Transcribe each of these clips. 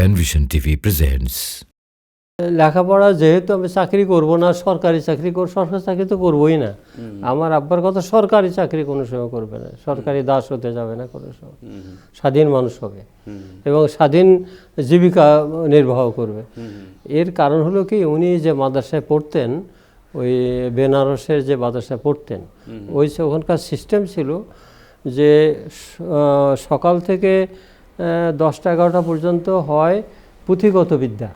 Penvision TV presents. লেখাপড়া যেহেতু আমি চাকরি করব না সরকারি চাকরি করব সরকারি চাকরি তো করবোই না। আমার আব্বার কথা সরকারি চাকরি কোনো সময় করবে না। সরকারি দাস হতে যাবে না কোনো সময়। স্বাধীন মানুষ হবে। এবং স্বাধীন জীবিকা নির্বাহ করবে। এর কারণ হলো কি উনি যে মাদ্রাসায় পড়তেন ওই বেনারসের যে মাদ্রাসায় পড়তেন ওই ওখানকার সিস্টেম ছিল যে সকাল থেকে দশটা এগারোটা পর্যন্ত হয় পুঁথিগত বিদ্যা।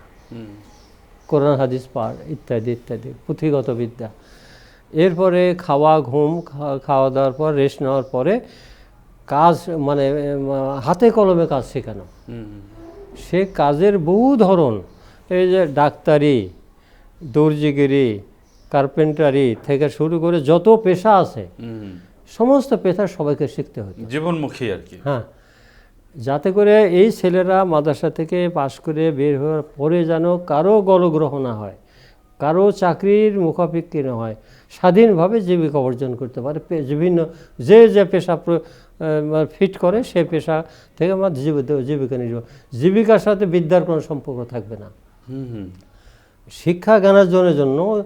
কোরআন হাদিস পাঠ ইত্যাদি ইত্যাদি পুঁথিগত বিদ্যা। এরপরে খাওয়া ঘুম খাওয়া দাওয়ার পর রেস্ট নেওয়ার পরে কাজ মানে হাতে কলমে কাজ শেখানো। সে কাজের বহু ধরন। এই যে ডাক্তারি দর্জিগিরি কার্পেন্টারি থেকে শুরু করে যত পেশা আছে সমস্ত পেশা সবাইকে শিখতে হতো। জীবনমুখী আর কি। হ্যাঁ। যাতে করে এই ছেলেরা মাদ্রাসা থেকে পাশ করে বের হওয়ার পরে যেন কারও গলগ্রহ না হয় কারও চাকরির মুখাপেক্ষি না হয় স্বাধীনভাবে জীবিকা অর্জন করতে পারে বিভিন্ন যে যে পেশা ফিট করে সে পেশা থেকে আমার জীবিকা নির্বাহ জীবিকার সাথে বিদ্যার কোনো সম্পর্ক থাকবে না। শিক্ষা জ্ঞানার্জনের জন্য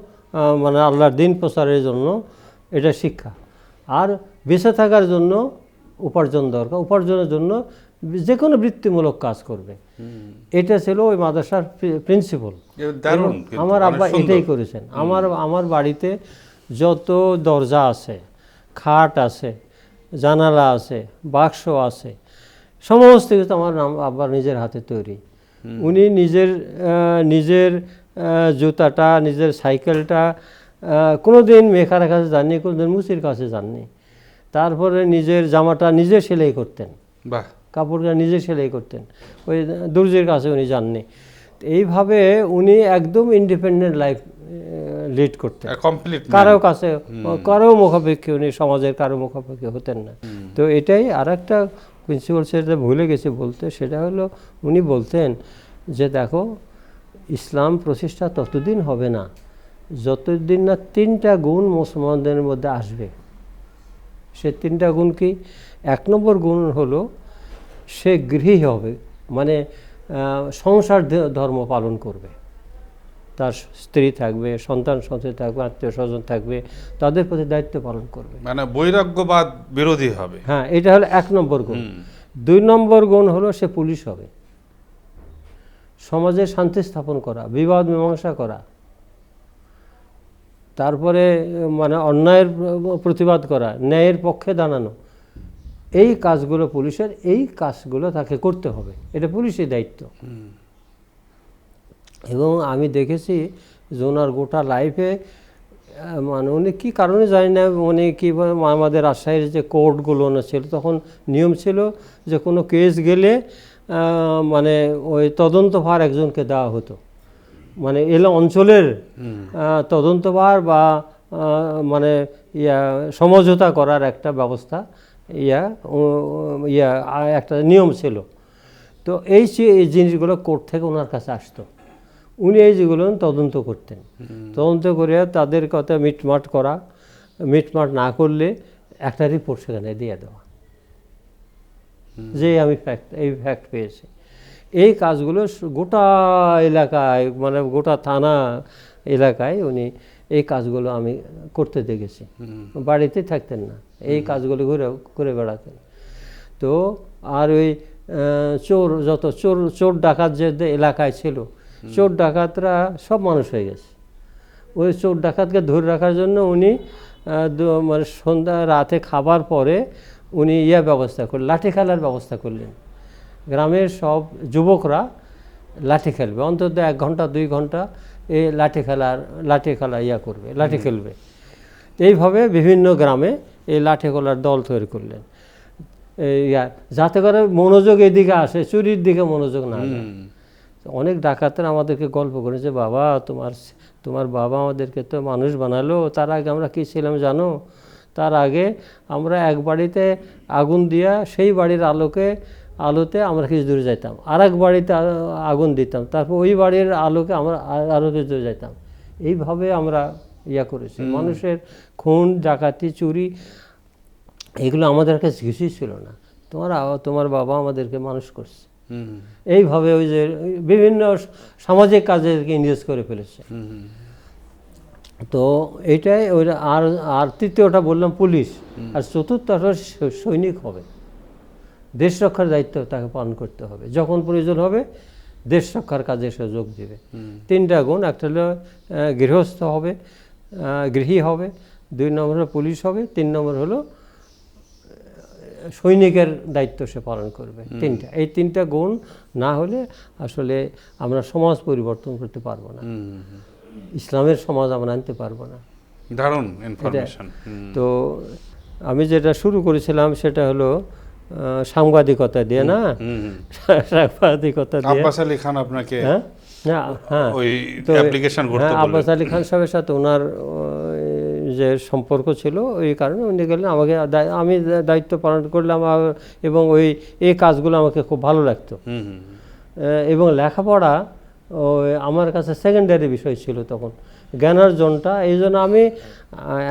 মানে আল্লাহর দিন প্রচারের জন্য এটা শিক্ষা। আর বেঁচে থাকার জন্য উপার্জন দরকার। উপার্জনের জন্য যে কোনো বৃত্তিমূলক কাজ করবে। এটা ছিল ওই মাদ্রাসার প্রিন্সিপাল আমার আব্বা এটাই করেছেন। আমার আমার বাড়িতে যত দরজা আছে খাট আছে জানালা আছে বাক্স আছে সমস্ত কিছু আমার নাম আব্বার নিজের হাতে তৈরি। উনি নিজের নিজের জুতাটা নিজের সাইকেলটা কোনো দিন মেকার কাছে যাননি কোনো দিন মুসির কাছে যাননি। তারপরে নিজের জামাটা নিজে সেলাই করতেন। বাহ। কাপড়টা নিজে সেলাই করতেন। ওই দর্জির কাছে উনি যাননি। এইভাবে উনি একদম ইন্ডিপেন্ডেন্ট লাইফ লিড করতেন। কমপ্লিট কারও কাছে কারও মুখাপেক্ষী উনি সমাজের কারও মুখাপেক্ষী হতেন না। তো এটাই আর একটা প্রিন্সিপাল সেটা ভুলে গেছি বলতে সেটা হলো উনি বলতেন যে দেখো ইসলাম প্রতিষ্ঠা ততদিন হবে না যতদিন না তিনটা গুণ মুসলমানদের মধ্যে আসবে। সে তিনটা গুণ কি? এক নম্বর গুণ হলো সে গৃহী হবে মানে সংসার ধর্ম পালন করবে। তার স্ত্রী থাকবে সন্তান সন্ততি থাকবে আত্মীয় স্বজন থাকবে তাদের প্রতি দায়িত্ব পালন করবে। মানে বৈরাগ্যবাদ বিরোধী হবে। হ্যাঁ এটা হলো এক নম্বর গুণ। দুই নম্বর গুণ হলো সে পুলিশ হবে। সমাজে শান্তি স্থাপন করা বিবাদ মীমাংসা করা। তারপরে মানে অন্যায়ের প্রতিবাদ করা ন্যায়ের পক্ষে দাঁড়ানো। এই কাজগুলো পুলিশের এই কাজগুলো তাকে করতে হবে। এটা পুলিশের দায়িত্ব। এবং আমি দেখেছি যে ওনার গোটা লাইফে মানে উনি কী কারণে জানি না উনি কী আমাদের রাজশাহীর যে কোর্টগুলো না ছিল তখন নিয়ম ছিল যে কোনো কেস গেলে মানে ওই তদন্তভার একজনকে দেওয়া হতো। মানে এলো অঞ্চলের তদন্তভার বা মানে ইয়া সমঝোতা করার একটা ব্যবস্থা ইয়া ইয়া একটা নিয়ম ছিল। তো এই এই জিনিসগুলো কোর্ট থেকে ওনার কাছে আসতো। উনি এই যেগুলো তদন্ত করতেন। তদন্ত করে তাদের কথা মিটমাট করা মিটমাট না করলে একটা রিপোর্ট সেখানে দিয়ে দেওয়া। যে আমি ফ্যাক্ট এই ফ্যাক্ট পেয়েছি। এই কাজগুলো গোটা এলাকায় মানে গোটা থানা এলাকায় উনি এই কাজগুলো আমি করতে দেখেছি। বাড়িতে থাকতেন না এই কাজগুলো ঘুরে করে বেড়াতেন। তো আর ওই চোর যত চোর চোর ডাকাত যে এলাকায় ছিল চোর ডাকাতরা সব মানুষ হয়ে গেছে। ওই চোর ডাকাতকে ধরে রাখার জন্য উনি মানে সন্ধ্যা রাতে খাবার পরে উনি ইয়ে ব্যবস্থা করলেন লাঠি খেলার ব্যবস্থা করলেন। গ্রামের সব যুবকরা লাঠি খেলবে অন্তত এক ঘণ্টা দুই ঘণ্টা এই লাঠি খেলার লাঠি খেলা ইয়া করবে লাঠি খেলবে। এইভাবে বিভিন্ন গ্রামে এই লাঠি খেলার দল তৈরি করলেন। এই ইয়া যাতে করে মনোযোগ এদিকে আসে চুরির দিকে মনোযোগ না অনেক ডাকাতের আমাদেরকে গল্প করেছে বাবা তোমার তোমার বাবা আমাদেরকে তো মানুষ বানালো তার আগে আমরা কী ছিলাম জানো? তার আগে আমরা এক বাড়িতে আগুন দিয়া সেই বাড়ির আলোকে আলোতে আমরা কিছু দূরে যাইতাম। আর এক বাড়িতে আগুন দিতাম। তারপর ওই বাড়ির আলোকে আমরা আর- আরও কিছু দূরে যাইতাম। এইভাবে আমরা ইয়া করেছি। মানুষের খুন ডাকাতি চুরি এগুলো আমাদের কাছে কিছুই ছিল না। তোমার তোমার বাবা আমাদেরকে মানুষ করছে। এইভাবে ওই যে বিভিন্ন সামাজিক কাজে ইনভেস্ট করে ফেলেছে। তো এইটাই ওই আর আর তৃতীয়টা বললাম পুলিশ। আর চতুর্থটা সৈনিক হবে। দেশ রক্ষার দায়িত্ব তাকে পালন করতে হবে। যখন প্রয়োজন হবে দেশ রক্ষার কাজে সে যোগ দেবে। তিনটা গুণ একটা হলো গৃহস্থ হবে গৃহী হবে দুই নম্বর হলো পুলিশ হবে তিন নম্বর হলো সৈনিকের দায়িত্ব সে পালন করবে। তিনটা। এই তিনটা গুণ না হলে আসলে আমরা সমাজ পরিবর্তন করতে পারব না। ইসলামের সমাজ আমরা আনতে পারব না। দারুণ ইনফরমেশন তো আমি যেটা শুরু করেছিলাম সেটা হলো সাংবাদিকতা দিয়ে না? সাংবাদিকতা দিয়ে। আব্বাস আলী খান আপনাকে হ্যাঁ? হ্যাঁ। ওই তো অ্যাপ্লিকেশন করতে হ্যাঁ আব্বাস আলী খান সাহেবের সাথে ওনার যে সম্পর্ক ছিল ওই কারণে উনি গেলেন। আমাকে দায়- আমি দায়িত্ব পালন করলাম এবং ওই এই কাজগুলো আমাকে খুব ভালো লাগতো। এবং লেখাপড়া ওই আমার কাছে সেকেন্ডারি বিষয় ছিল তখন। জ্ঞানার্জনটা এই জন্য আমি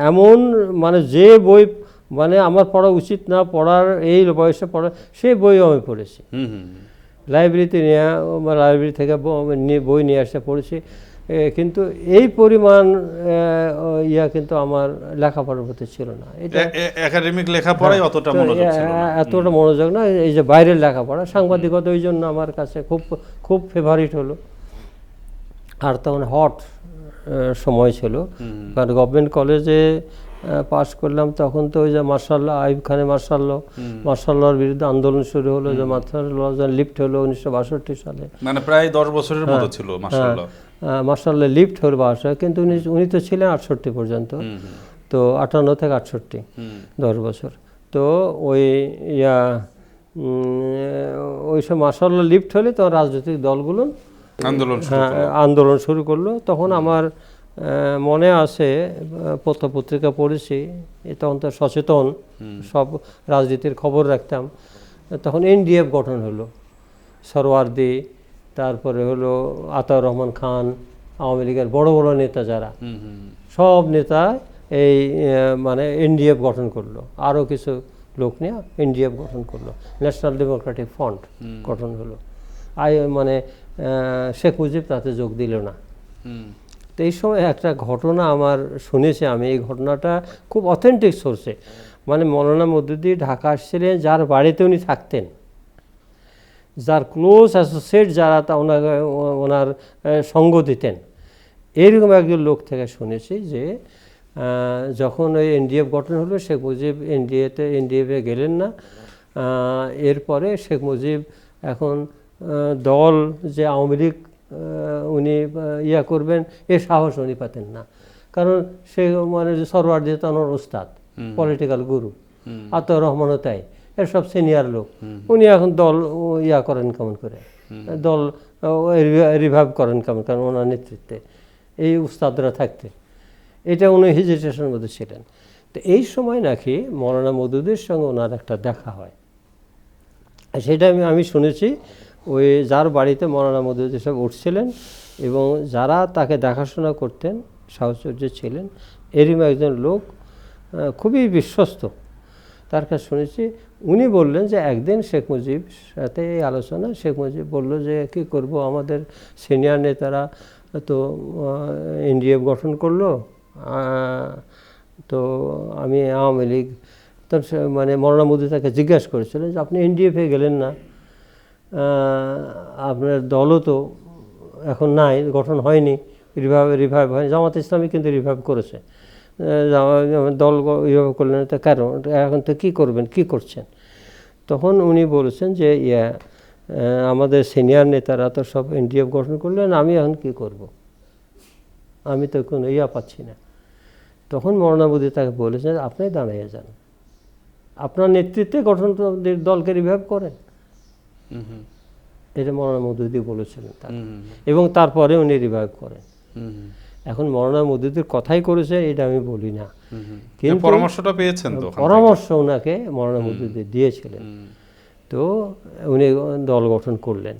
এমন মানে যে বই মানে আমার পড়া উচিত না পড়ার এই বয়সে পড়া সেই বইও আমি পড়েছি। লাইব্রেরিতে নিয়ে লাইব্রেরি থেকে বই নিয়ে আসতে পড়েছি। কিন্তু এই পরিমাণ ইয়া কিন্তু আমার লেখাপড়ার প্রতি ছিল না। এটা একাডেমিক লেখাপড়াই অতটা মনোযোগ এতটা মনোযোগ না এই যে বাইরের লেখাপড়া সাংবাদিকতা ওই জন্য আমার কাছে খুব খুব ফেভারিট হলো। আর তখন হট সময় ছিল। কারণ গভর্নমেন্ট কলেজে পাশ করলাম তখন তো ওই যে মার্শাল্লাহ আইব খানে মার্শাল্লাহ মার্শাল্লাহর বিরুদ্ধে আন্দোলন শুরু হলো যে মার্শাল্লাহ লিফট হলো উনিশশো বাষট্টি সালে। মানে প্রায় দশ বছরের মতো ছিল মাসাল্লাহ মার্শাল্লাহ লিফট হলো বাসা কিন্তু উনি উনি তো ছিলেন আটষট্টি পর্যন্ত। তো আটান্ন থেকে আটষট্টি দশ বছর। তো ওই ইয়া ওই সব মাসাল্লাহ লিফট হলে তো রাজনৈতিক দলগুলো আন্দোলন হ্যাঁ, আন্দোলন শুরু করল। তখন আমার মনে আছে আহ, পত্র পত্রিকা পড়েছি এ তখন তো সচেতন সব রাজনীতির খবর রাখতাম। তখন এনডিএফ গঠন হলো সরওয়ার্দি তারপরে হলো আতাউর রহমান খান আওয়ামী লীগের বড় বড় নেতা যারা সব নেতা এই মানে এনডিএফ গঠন করল। আরও কিছু লোক নিয়ে এনডিএফ গঠন করল। ন্যাশনাল ডেমোক্রেটিক ফ্রন্ট গঠন হলো। আই মানে শেখ মুজিব তাতে যোগ দিল না। তো এই সময় একটা ঘটনা আমার শুনেছি, আমি এই ঘটনাটা খুব অথেন্টিক সোর্সে মানে মৌলানা মদুদি ঢাকা আসছিলেন, যার বাড়িতে উনি থাকতেন। যার ক্লোজ অ্যাসোসিয়েট যারা তা ওনাকে, ওনার সঙ্গ দিতেন। এইরকম একজন লোক থেকে শুনেছি যে যখন ওই এনডিএফ গঠন হলো, শেখ মুজিব এনডিএতে এনডিএফে গেলেন না। এরপরে শেখ মুজিব এখন দল যে আওয়ামী লীগ উনি ইয়া করবেন এ সাহস উনি পাতেন না। কারণ সে মানে যে সরওয়ার দিয়ে ওনার ওস্তাদ পলিটিক্যাল গুরু আতর রহমানও তাই এসব সিনিয়র লোক। উনি এখন দল ইয়া করেন কেমন করে? দল রিভাইভ করেন কেমন কারণ ওনার নেতৃত্বে এই উস্তাদরা থাকতে। এটা উনি হেজিটেশনের মধ্যে ছিলেন। তো এই সময় নাকি মৌলানা মধুদের সঙ্গে ওনার একটা দেখা হয়। সেটা আমি আমি শুনেছি ওই যার বাড়িতে মৌলানা মদুদ সব উঠছিলেন এবং যারা তাকে দেখাশোনা করতেন, সাহচর্য ছিলেন এরম একজন লোক খুবই বিশ্বস্ত। তার কাছে শুনেছি, উনি বললেন যে একদিন শেখ মুজিব সাথে এই আলোচনা, শেখ মুজিব বলল যে কি করব, আমাদের সিনিয়র নেতারা তো এনডিএফ গঠন করল তো আমি আওয়ামী লীগ তখন মানে মৌলানা মোদি তাকে জিজ্ঞাসা করেছিলেন যে আপনি এনডিএফে গেলেন না? আপনার দলও তো এখন নাই, গঠন হয়নি রিভাইভ রিভাইভ হয়নি। জামাত ইসলামী কিন্তু রিভাইভ করেছে। দল রিভাইভ করলেন, তো কারণ, এখন তো কী করবেন, কী করছেন? তখন উনি বলেছেন যে, ইয়া আমাদের সিনিয়র নেতারা তো সব এনডিএফ গঠন করলেন, আমি এখন কি করব? আমি তো কোনো ইয়া পাচ্ছি না। তখন মরণাবধি তাকে বলেছেন, আপনি দাঁড়িয়ে যান। আপনার নেতৃত্বে গঠন দলকে রিভাইভ করেন। এটা মৌলানা মদুদি বলেছিলেন এবং তারপরে উনি রিভাইভ করেন। এখন মৌলানা মদুদির কথাই করেছে এটা আমি বলি না। কিন্তু- পরামর্শটা পেয়েছেন তো পরামর্শ ওনাকে মৌলানা মদুদি দিয়েছিলেন। তো উনি দল গঠন করলেন।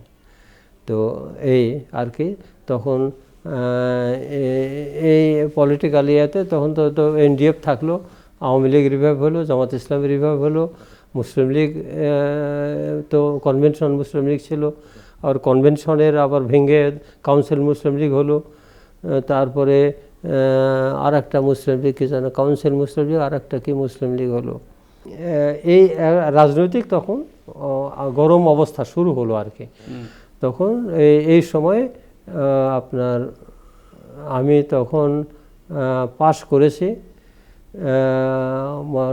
তো এই আর কি তখন এই পলিটিক্যাল ইয়াতে তখন তো তো এনডিএফ থাকল আওয়ামী লীগ রিভাইভ হলো জামাত ইসলামী রিভাইভ হলো মুসলিম লীগ তো কনভেনশন মুসলিম লীগ ছিল। আর কনভেনশনের আবার ভেঙে কাউন্সিল মুসলিম লীগ হলো। তারপরে আর একটা মুসলিম লীগ কি যেন কাউন্সিল মুসলিম লীগ আর একটা কি মুসলিম লীগ হলো। এই রাজনৈতিক তখন গরম অবস্থা শুরু হলো আর কি। তখন এই এই সময় আপনার আমি তখন পাশ করেছি।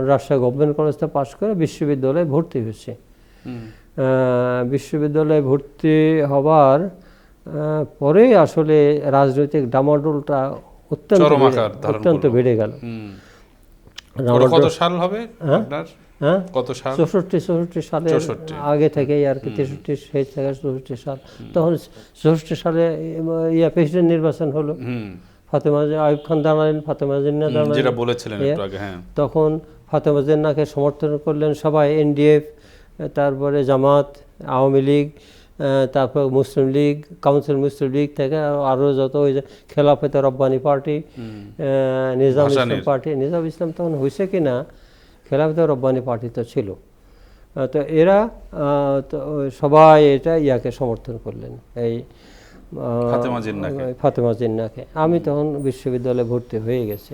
রাজশাহী গভর্নমেন্ট কলেজটা পাশ করে বিশ্ববিদ্যালয়ে ভর্তি হয়েছি। বিশ্ববিদ্যালয়ে ভর্তি হবার পরেই আসলে রাজনৈতিক ডামাডোলটা অত্যন্ত অত্যন্ত বেড়ে গেল। কত সাল হবে হ্যাঁ? হ্যাঁ? কত সাল? চৌষট্টি চৌষট্টি সালে আগে থেকেই আর কি তেষট্টি সেই থেকে চৌষট্টি সাল। তখন চৌষট্টি সালে ইয়া প্রেসিডেন্ট নির্বাচন হলো। ফাতেমা আইয়ুব খান দাঁড়ালেন ফাতেমা জিন্না দাঁড়ালেন। যেটা বলেছিলেন একটু আগে হ্যাঁ। তখন ফাতেমা জিন্নাকে সমর্থন করলেন সবাই এনডিএফ তারপরে জামাত আওয়ামী লীগ তারপর Muslim League council Muslim League থেকে আরও যত ওই যে খেলাফতে রব্বানি পার্টি নিজাম ইসলাম পার্টি নিজাম ইসলাম তখন হয়েছে কি না খেলাফতে রব্বানি পার্টি তো ছিল। তো এরা সবাই এটা ইয়াকে সমর্থন করলেন। এই। ফাতেমা জিন্নাকে। আমি তখন বিশ্ববিদ্যালয়ে ভর্তি হয়ে গেছি।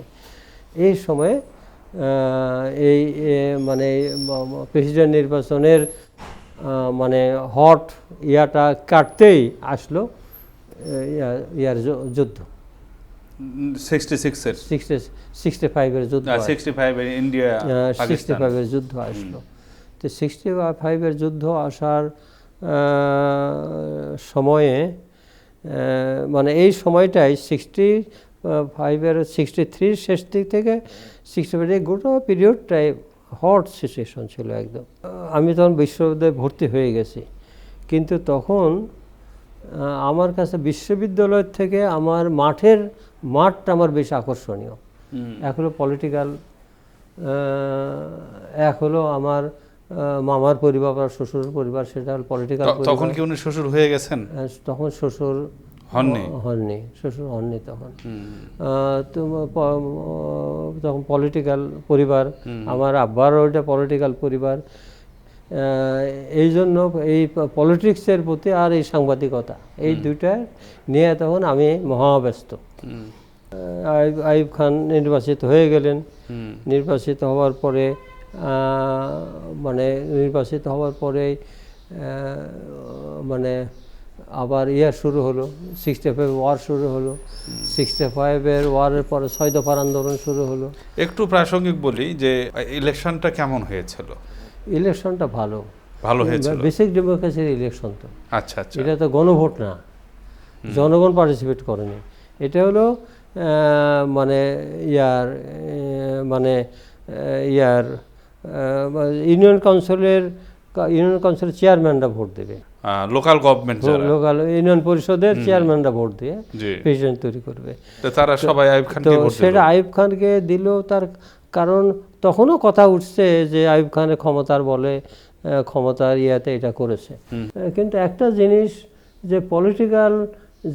এই সময়ে এই মানে প্রেসিডেন্ট নির্বাচনের মানে হট ইয়াটা কাটতেই আসলো ইয়ার যুদ্ধ। সিক্সটি সিক্সের সিক্সটি সিক্সটি ফাইভের যুদ্ধ। সিক্সটি ফাইভ ইন্ডিয়া সিক্সটি ফাইভের যুদ্ধ আসলো। তো সিক্সটি ফাইভের যুদ্ধ আসার সময়ে মানে এই সময়টাই সিক্সটি ফাইভের সিক্সটি থ্রির শেষ দিক থেকে সিক্সটি ফাইভের গোটা পিরিয়ডটাই হট সিচুয়েশন ছিল একদম। আমি তখন বিশ্ববিদ্যালয়ে ভর্তি হয়ে গেছি। কিন্তু তখন আমার কাছে বিশ্ববিদ্যালয় থেকে আমার মাঠের মাঠটা আমার বেশ আকর্ষণীয়। এক হলো পলিটিক্যাল এক হলো আমার মামার পরিবার বা শ্বশুর পরিবার সেটা পলিটিক্যাল তখন কি উনি শ্বশুর হয়ে গেছেন? তখন শ্বশুর হননি? হননি শ্বশুর হননি তখন। তো তখন পলিটিক্যাল পরিবার আমার আব্বারও ওইটা পলিটিক্যাল পরিবার। এই জন্য এই পলিটিক্সের প্রতি আর এই সাংবাদিকতা এই দুইটা নিয়ে তখন আমি মহাব্যস্ত। আইব খান নির্বাচিত হয়ে গেলেন। নির্বাচিত হওয়ার পরে মানে নির্বাচিত হওয়ার পরে মানে আবার ইয়ার শুরু হলো সিক্সটি ফাইভ ওয়ার শুরু হলো সিক্সটি ফাইভের ওয়ারের পরে ছয় দফার আন্দোলন শুরু হলো। একটু প্রাসঙ্গিক বলি যে ইলেকশনটা কেমন হয়েছিল? ইলেকশনটা ভালো। ভালো হয়েছিল? বেসিক ডেমোক্রেসির ইলেকশন তো। আচ্ছা আচ্ছা। এটা তো গণভোট না। জনগণ পার্টিসিপেট করেনি। এটা হলো মানে ইয়ার মানে ইয়ার ইউনিয়ন কাউন্সিলের ইউনিয়ন কাউন্সিলের চেয়ারম্যানরা ভোট দেবে। লোকাল গভর্নমেন্ট লোকাল ইউনিয়ন পরিষদের চেয়ারম্যানরা ভোট দিয়ে প্রেসিডেন্ট তৈরি করবে। তারা সবাই আইব তো খানকে সেটা আইব খানকে দিল তার কারণ তখনও কথা উঠছে যে আইব খানের ক্ষমতার বলে ক্ষমতার ইয়াতে এটা করেছে। কিন্তু একটা জিনিস যে পলিটিক্যাল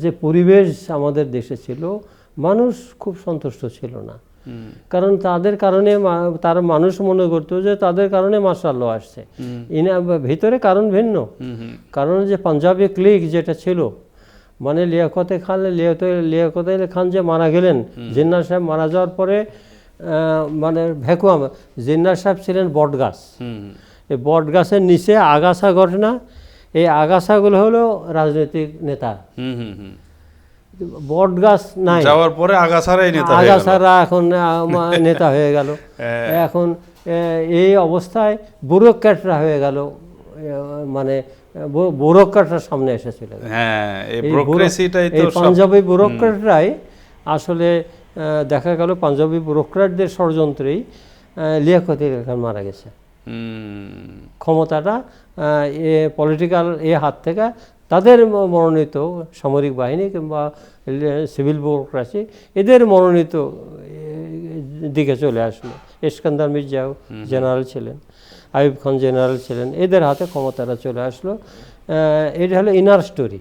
যে পরিবেশ আমাদের দেশে ছিল মানুষ খুব সন্তুষ্ট ছিল না। কারণ তাদের কারণে তারা মানুষ মনে করতো যে তাদের কারণে মার্শাল আসছে। ইনা ভিতরে কারণ ভিন্ন। কারণ যে পাঞ্জাবি ক্লিক যেটা ছিল মানে লিয়াকতে খান লিয়াকতে খান যে মারা গেলেন জিন্নার সাহেব মারা যাওয়ার পরে মানে ভ্যাকুয়াম জিন্নার সাহেব ছিলেন বট গাছ এই বট গাছের নিচে আগাছা ঘটনা। এই আগাছাগুলো হলো রাজনৈতিক নেতা। হুম হুম হুম। বট গাছ নাই। যাওয়ার পরে আগাছারাই নেতা আগাছারা এখন নেতা হয়ে গেল। হ্যাঁ। এখন এই অবস্থায় ব্যুরোক্র্যাটরা হয়ে গেল। মানে ব্যুরোক্র্যাটরা সামনে এসেছিল। হ্যাঁ এই পাঞ্জাবি ব্যুরোক্র্যাটরাই আসলে দেখা গেল পাঞ্জাবি ব্যুরোক্র্যাটদের ষড়যন্ত্রেই লিয়াকত খান মারা গেছে। ক্ষমতাটা এ পলিটিক্যাল এ হাত থেকে তাদের মনোনীত সামরিক বাহিনী কিংবা সিভিল ব্যুরোক্রাসি এদের মনোনীত দিকে চলে আসলো। ইস্কান্দার মির্জাও জেনারেল ছিলেন আইব খান জেনারেল ছিলেন এদের হাতে ক্ষমতাটা চলে আসলো। এটা হলো ইনার স্টোরি।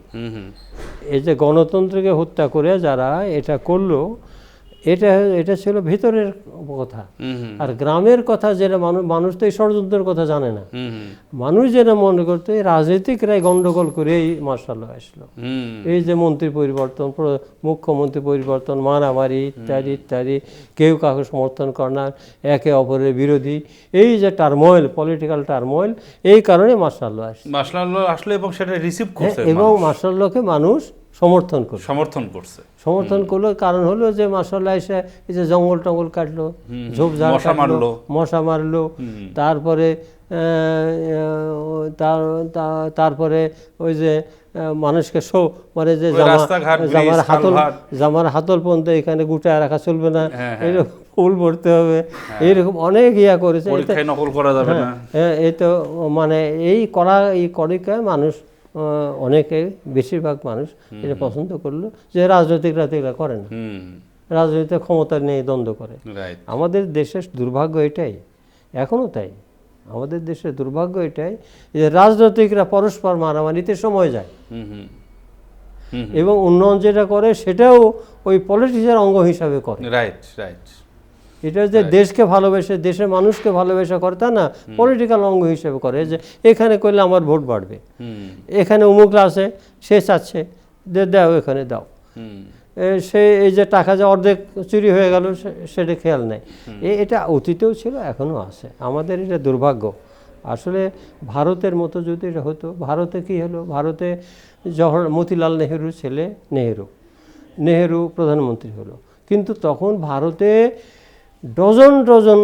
এই যে গণতন্ত্রকে হত্যা করে যারা এটা করল এটা এটা ছিল ভিতরের কথা। আর গ্রামের কথা যেটা মানুষ মানুষ তো এই ষড়যন্ত্রের কথা জানে না। মানুষ যেটা মনে করতো এই রাজনীতিকরাই গন্ডগোল করে এই মার্শাল আসলো। এই যে মন্ত্রী পরিবর্তন মুখ্যমন্ত্রী পরিবর্তন মারামারি ইত্যাদি ইত্যাদি কেউ কাউকে সমর্থন করে না একে অপরের বিরোধী। এই যে টার্মোয়েল পলিটিক্যাল টার্মোয়েল এই কারণে মার্শাল আসে মার্শাল আসলে এবং সেটা রিসিভ করছে এবং মার্শাল্লাহকে মানুষ সমর্থন করছে সমর্থন করছে। সমর্থন করল কারণ হলো যে মার্শাল্লাহ এসে এই যে জঙ্গল টঙ্গল কাটলো ঝোপঝাড় মশা মারলো। মশা মারলো তারপরে তারপরে ওই যে মানুষকে শো মানে যে জামার হাতল জামার হাতল পর্যন্ত এখানে গুটায় রাখা চলবে না। হ্যাঁ, এরকম ফুল ভরতে হবে। এইরকম অনেক ইয়া করেছে। এতে- নকল করা যাবে না। হ্যাঁ এই তো মানে এই করা এই করিকায় মানুষ অনেকে বেশিরভাগ মানুষ এটা পছন্দ করল যে রাজনৈতিকরা তো এগুলো করে না। হুম। রাজনৈতিক ক্ষমতা নিয়ে দ্বন্দ্ব করে। আমাদের দেশের দুর্ভাগ্য এটাই এখনও তাই। আমাদের দেশের দুর্ভাগ্য এটাই যে রাজনৈতিকরা পরস্পর মারামারিতে সময় যায়। হুম হুম। হুম এবং উন্নয়ন যেটা করে সেটাও ওই পলিটিক্সের অঙ্গ হিসাবে করে। রাইট রাইট এটা যে দেশকে ভালোবেসে দেশের মানুষকে ভালোবেসে করে তা না পলিটিক্যাল অঙ্গ হিসেবে করে। যে এখানে করলে আমার ভোট বাড়বে। এখানে অমুকরা আছে সে চাচ্ছে যে দাও এখানে দাও। সে এই যে টাকা যে অর্ধেক চুরি হয়ে গেল সে- সেটা খেয়াল নেই। এ- এটা অতীতেও ছিল এখনও আছে। আমাদের এটা দুর্ভাগ্য। আসলে ভারতের মতো যদি এটা হতো ভারতে কি হলো? ভারতে জওহর মতিলাল নেহেরুর ছেলে নেহেরু নেহেরু প্রধানমন্ত্রী হলো। কিন্তু তখন ভারতে ডজন ডজন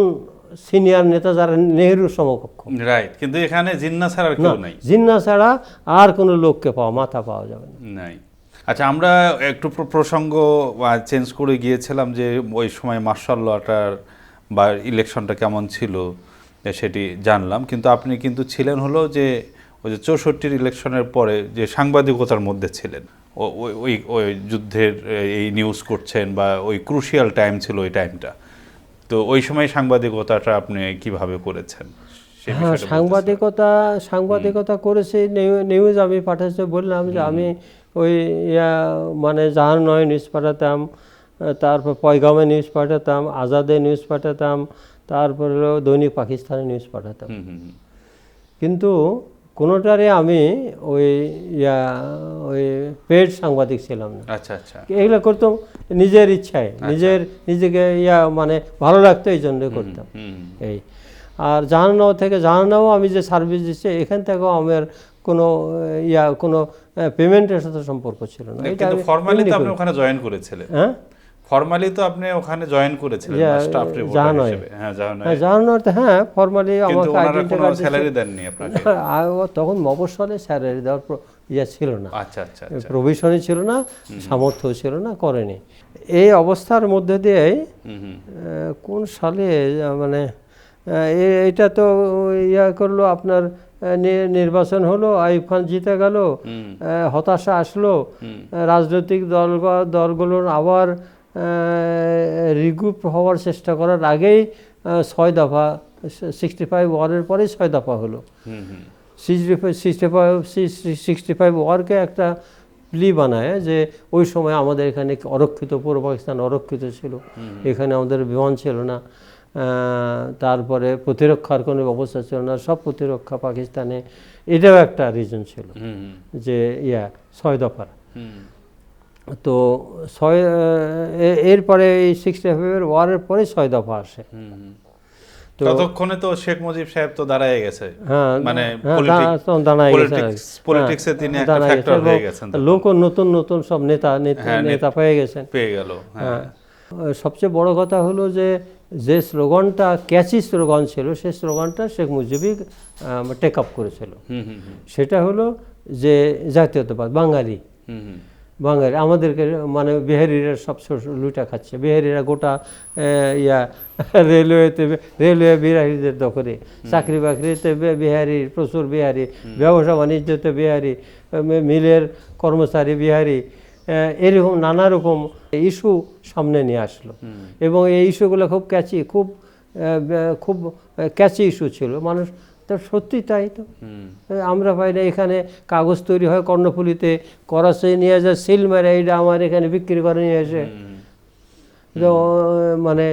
সিনিয়র নেতা যারা নেহরুর সমকক্ষ। রাইট কিন্তু এখানে জিন্না ছাড়া আর কেউ নাই। জিন্না ছাড়া আর কোনো লোককে পাওয়া মাথা পাওয়া যাবে না। নাই। আচ্ছা আমরা একটু প্রসঙ্গ চেঞ্জ করে গিয়েছিলাম যে ওই সময় মার্শাল লটার বা ইলেকশনটা কেমন ছিল সেটি জানলাম। কিন্তু আপনি কিন্তু ছিলেন হলো যে ওই যে চৌষট্টির ইলেকশনের পরে যে সাংবাদিকতার মধ্যে ছিলেন। ওই ওই যুদ্ধের এই নিউজ করছেন বা ওই ক্রুশিয়াল টাইম ছিল ওই টাইমটা তো ওই সময় সাংবাদিকতাটা আপনি কীভাবে করেছেন? হ্যাঁ সাংবাদিকতা সাংবাদিকতা করেছি নিউ- নিউজ আমি পাঠাচ্ছি বললাম যে আমি ওই ইয়া মানে জাহান নয় নিউজ পাঠাতাম তারপর পয়গামে নিউজ পাঠাতাম আজাদে নিউজ পাঠাতাম তারপর দৈনিক পাকিস্তানে নিউজ পাঠাতাম। কিন্তু কোনোটারে আমি ওই ইয়া ওই পেড সাংবাদিক ছিলাম না। আচ্ছা আচ্ছা। এগুলো করতাম নিজের ইচ্ছায় নিজের নিজেকে ইয়া মানে ভালো লাগতো এই জন্য করতাম। এই। আর জাহান্নাও থেকে জাহান্নাও আমি যে সার্ভিস দিচ্ছি এখান থেকেও আমার কোনো ইয়া কোনো পেমেন্টের সাথে সম্পর্ক ছিল না। এটা ফর্মালি তো আপনি ওখানে জয়েন করেছিলেন। হ্যাঁ? ফর্মালি তো আপনি ওখানে জয়েন করেছিলেন স্টাফ রিপোর্টার হিসেবে। হ্যাঁ জাহানয় হ্যাঁ হ্যাঁ ফর্মালি কিন্তু আমাকে ওনারা আইডেন্টি কোনো কার্ড স্যালারি দেননি আপনাকে তখন মফস্বলে স্যালারি দেওয়ার ইয়া ছিল না। আচ্ছা আচ্ছা আচ্ছা। প্রভিশনই ছিল না সামর্থ্য ছিল না করেনি। এই অবস্থার মধ্যে আহ, কোন সালে মানে এটা তো ইয়া করল আপনার নির্বাচন হলো আইব খান জিতে গেল হতাশা আসলো রাজনৈতিক দল দলগুলোর আবার রিগ্রুপ হওয়ার চেষ্টা করার আগেই ছয় দফা সিক্সটি ফাইভ ওয়ারের পরেই ছয় দফা হলো। Sixty five sixty five sixty five ওয়ারকে একটা প্লি বানায় যে ওই সময় আমাদের এখানে অরক্ষিত পূর্ব পাকিস্তান অরক্ষিত ছিল। এখানে আমাদের বিমান ছিল না। তারপরে প্রতিরক্ষার কোনো ব্যবস্থা ছিল না। সব প্রতিরক্ষা পাকিস্তানে এটাও একটা রিজন ছিল যে ইয়া ছয় দফার। তো ছয় এরপরে এই সিক্সটি ফাইভের ওয়ারের পরে ছয় দফা আসে। ততক্ষণে তো শেখ মুজিব সাহেব তো দাঁড়ায় গেছে। হ্যাঁ মানে হ্যাঁ, politics এ হ্যাঁ, তিনি একটা factor হয়ে গেছেন। লোকও নতুন নতুন সব নেতা নেতা হ্যাঁ, পেয়ে গেছেন। পেয়ে গেল হ্যাঁ। হ্যাঁ। সবচেয়ে বড় কথা হলো যে যে স্লোগানটা ক্যাচি স্লোগান ছিল সেই স্লোগানটা শেখ মুজিবই টেক আপ করেছিল। সেটা হলো যে জাতীয়তাবাদ বাঙালি। হুম হুম। বাঙালি আমাদেরকে মানে বিহারিরা সব লুটা খাচ্ছে। বিহারিরা গোটা ইয়া রেলওয়েতে রেলওয়ে বিহারিদের দখলে। চাকরি বাকরিতে বিহারি প্রচুর বিহারি। ব্যবসা বাণিজ্যতে বিহারি মিলের কর্মচারী বিহারি এরকম নানা রকম ইস্যু সামনে নিয়ে আসলো। এবং এই ইস্যুগুলো খুব ক্যাচি খুব খুব ক্যাচি ইস্যু ছিল। মানুষ তো সত্যি তাই তো। আমরা পাই না এখানে কাগজ তৈরি হয় কর্ণফুলিতে করাচি নিয়ে যায় সিল মেরে এইটা আমার এখানে বিক্রি করে নিয়ে এসে। হুম। মানে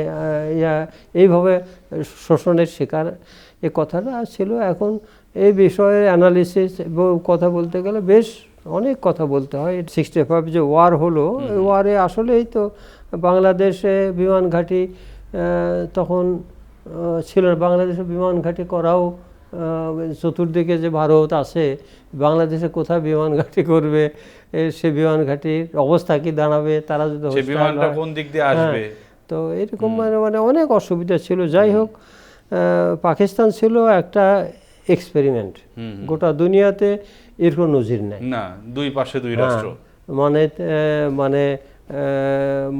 ইয়া, এইভাবে শোষণের শিকার এ কথাটা ছিল। এখন এই বিষয়ে অ্যানালিসিস কথা বলতে গেলে বেশ অনেক কথা বলতে হয়। সিক্সটি ফাইভ যে ওয়ার হলো ওয়ারে আসলেই তো বাংলাদেশে বিমান ঘাঁটি তখন ছিল। বাংলাদেশে বিমান ঘাঁটি করাও চতুর্দিকে যে ভারত আছে বাংলাদেশে কোথায় বিমান ঘাঁটি করবে সে বিমান ঘাঁটির অবস্থা কি দাঁড়াবে তারা যদি সে বিমানটা কোন দিক দিয়ে আসবে? হ্যাঁ, তো এরকম মানে মানে অনেক অসুবিধা ছিল। যাই হোক পাকিস্তান ছিল একটা এক্সপেরিমেন্ট গোটা দুনিয়াতে এর কোনো নজির নাই। না দুই পাশে দুই হ্যাঁ, রাষ্ট্র। মানে মানে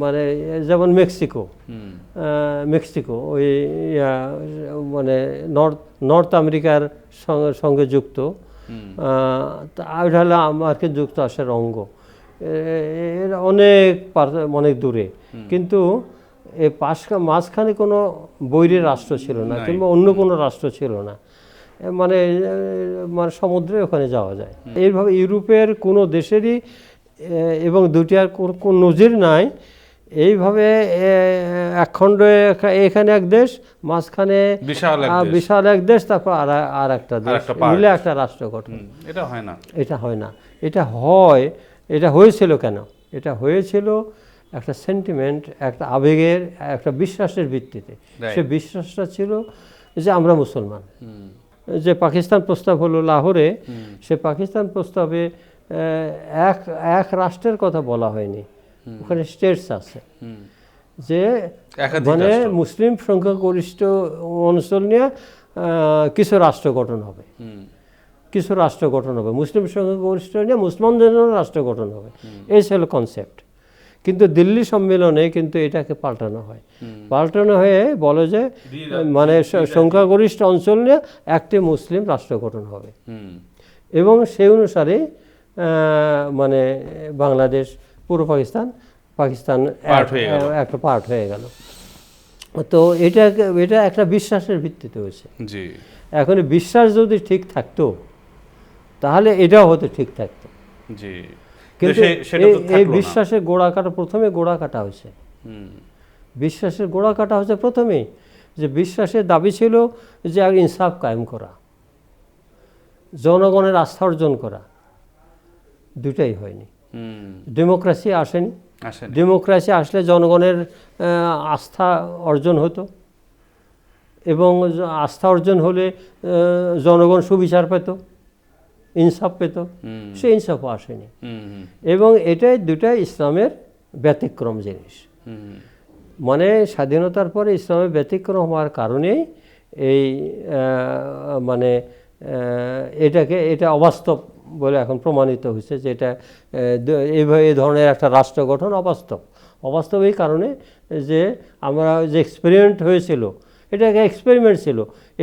মানে যেমন মেক্সিকো। মেক্সিকো ওই মানে নর্থ নর্থ আমেরিকার সঙ্গে যুক্ত। ওইটা হলো মার্কিন যুক্তরাষ্ট্রের অঙ্গ। এর অনেক অনেক দূরে। কিন্তু এ পাশ মাঝখানে কোনো বৈরী রাষ্ট্র ছিল না কিংবা অন্য কোনো রাষ্ট্র ছিল না। মানে মানে সমুদ্রে ওখানে যাওয়া যায়। এইভাবে ইউরোপের কোনো দেশেরই এবং দুটিয়ার কোন- কোন নজির নাই। এইভাবে একখণ্ড এখা- এখানে এক দেশ মাঝখানে বিশাল এক দেশ। বিশাল এক দেশ তারপর আর একটা দেশ। মিলে একটা রাষ্ট্র গঠন। এটা হয় না। এটা হয় না। এটা হয় এটা হয়েছিল কেন? এটা হয়েছিল একটা সেন্টিমেন্ট একটা আবেগের একটা বিশ্বাসের ভিত্তিতে। সে বিশ্বাসটা ছিল যে আমরা মুসলমান। যে পাকিস্তান প্রস্তাব হলো লাহোরে সে পাকিস্তান প্রস্তাবে এক এক রাষ্ট্রের কথা বলা হয়নি। ওখানে স্টেটস আছে। যে মানে মুসলিম সংখ্যাগরিষ্ঠ অঞ্চল নিয়ে কিছু রাষ্ট্র গঠন হবে। কিছু রাষ্ট্র গঠন হবে। মুসলিম সংখ্যাগরিষ্ঠ নিয়ে মুসলমানদের জন্য রাষ্ট্র গঠন হবে। এই ছিল কনসেপ্ট কিন্তু দিল্লি সম্মেলনে কিন্তু এটাকে পাল্টানো হয়। পাল্টানো হয়ে বলে যে মানে সংখ্যাগরিষ্ঠ অঞ্চল নিয়ে একটি মুসলিম রাষ্ট্র গঠন হবে। এবং সেই অনুসারে মানে বাংলাদেশ পূর্ব পাকিস্তান পাকিস্তান। একটা পার্ট হয়ে গেল। তো এটা এটা একটা বিশ্বাসের ভিত্তিতে হয়েছে। এখন বিশ্বাস যদি ঠিক থাকতো তাহলে এটাও হতে ঠিক থাকতো। কিন্তু এই-। বিশ্বাসের গোড়া কাটা প্রথমে গোড়া কাটা হয়েছে। বিশ্বাসের গোড়া কাটা হয়েছে প্রথমেই যে বিশ্বাসের দাবি ছিল যে ইনসাফ কায়েম করা জনগণের আস্থা অর্জন করা। দুটাই হয়নি। ডেমোক্রেসি আসেনি। ডেমোক্রেসি আসলে জনগণের আস্থা অর্জন হতো। এবং আস্থা অর্জন হলে জনগণ সুবিচার পেত ইনসাফ পেত। সে ইনসাফও আসেনি। এবং এটাই দুটাই ইসলামের ব্যতিক্রম জিনিস। মানে স্বাধীনতার পরে ইসলামের ব্যতিক্রম হওয়ার কারণেই এই মানে এটাকে এটা অবাস্তব বলে এখন প্রমাণিত হয়েছে যে এটা এইভাবে এই ধরনের একটা রাষ্ট্র গঠন অবাস্তব। অবাস্তব এই কারণে যে আমরা যে এক্সপেরিমেন্ট হয়েছিল এটা একটা এক্সপেরিমেন্ট ছিল।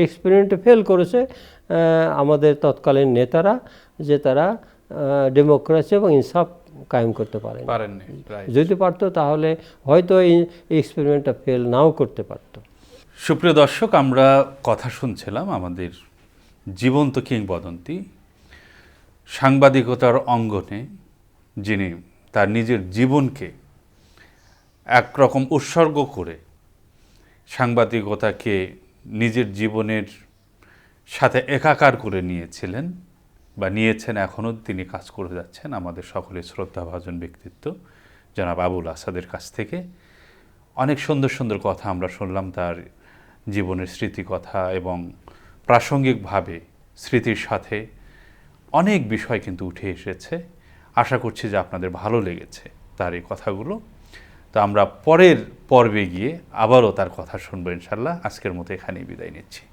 এক্সপেরিমেন্টে ফেল করেছে আমাদের তৎকালীন নেতারা যে তারা ডেমোক্রেসি এবং ইনসাফ কায়েম করতে পারেন। যদি পারতো তাহলে হয়তো এই এক্সপেরিমেন্টটা ফেল নাও করতে পারত। সুপ্রিয় দর্শক আমরা কথা শুনছিলাম আমাদের জীবন্ত কিংবদন্তি সাংবাদিকতার অঙ্গনে যিনি তার নিজের জীবনকে একরকম উৎসর্গ করে সাংবাদিকতাকে নিজের জীবনের সাথে একাকার করে নিয়েছিলেন বা নিয়েছেন এখনও তিনি কাজ করে যাচ্ছেন আমাদের সকলের শ্রদ্ধাভাজন ব্যক্তিত্ব, জনাব আবুল আসাদের কাছ থেকে। অনেক সুন্দর সুন্দর কথা আমরা শুনলাম তার জীবনের স্মৃতিকথা এবং প্রাসঙ্গিকভাবে স্মৃতির সাথে অনেক বিষয় কিন্তু উঠে এসেছে। আশা করছি যে আপনাদের ভালো লেগেছে তার এই কথাগুলো। তো আমরা পরের পর্বে গিয়ে আবারও তার কথা শুনব ইনশাল্লাহ আজকের মতো এখানেই বিদায় নিচ্ছি।